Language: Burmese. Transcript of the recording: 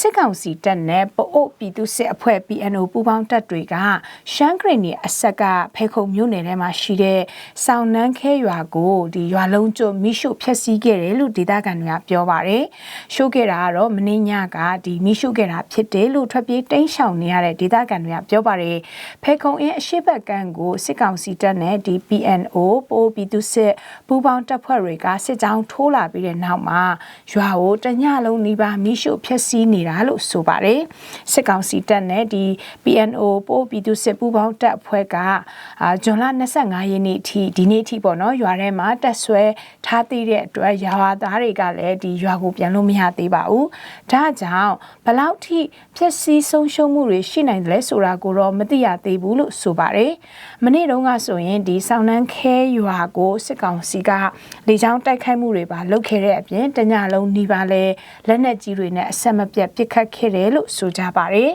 စစ်ကောင်စီတပ်နဲ့ပအို့ပြည်သူစစ်အဖွဲ့ PNO ပူးပေါင်းတပ်တွေကရှမ်းဂရိနီအဆက်ကဖဲခုံမြို့နယ်ထဲမှာရှိတဲ့စောင်းနှန်းခဲရွာကိုဒီရွာလုံးကျွမိရှုဖျက်ဆီးခဲ့တယ်လို့ဒေသခံတွေကပြောပါတယ်။ရှိုးခဲ့တာကတော့မင်းညကဒီမိရှုခဲ့တာဖြစ်တယ်လို့ထွက်ပြေးတိမ်းရှောင်နေရတဲ့ဒေသခံတွေကပြောပါတယ်။ဖဲခုံအင်းအရှိတ်ဘက်ကန်းကိုစစ်ကောင်စီတပ်နဲ့ဒီ PNO ပိုးပြည်သူစစ်ပူးပေါင်းတပ်ဖွဲ့တွေကစစ်ကြောင်းထိုးလာပြီးတဲ့နောက်မှာရွာကိုတညလုံးနီးပါးမိရှုဖျက်ဆီးနေတာလို့ဆိုပါတယ်။စစ်ကောင်စီတပ်နဲ့ဒီ PNO ပိုးပြည်သူစစ်ပူးပေါင်းတပ်အဖွဲ့ကအာဇွန်လ25ရက်နေ့အထိဒီနေ့အထိပေါ့နော်ရွာထဲမှာတက်ဆွဲထားသေးတဲ့အတွက်ရွာသားတွေကလည်းဒီရွာကိုပြန်လို့မရသေးပါဘူး။ဒါကြောင့်ဘလောက်ထိဖျက်ဆီးဆုံးရှုံးမှုတွေရှိနိုင်တယ်လဲဆိုတာကိုတော့မသိရသေးဘူးလို့ဆိုပါတယ်။မနေ့တုန်းကဆိုရင်ဒီဆောင်းနှန်းခဲရွာကိုစစ်ကောင်စီကလေကြောင်းတိုက်ခိုက်မှုတွေပါလုပ်ခဲ့တဲ့အပြင်တညလုံးနှီးပါလဲလက်နက်ကြီးတွေနဲ့အဆက်မပြတ်ပစ်ခတ်ခဲ့တယ်လို့ဆိုကြပါတယ်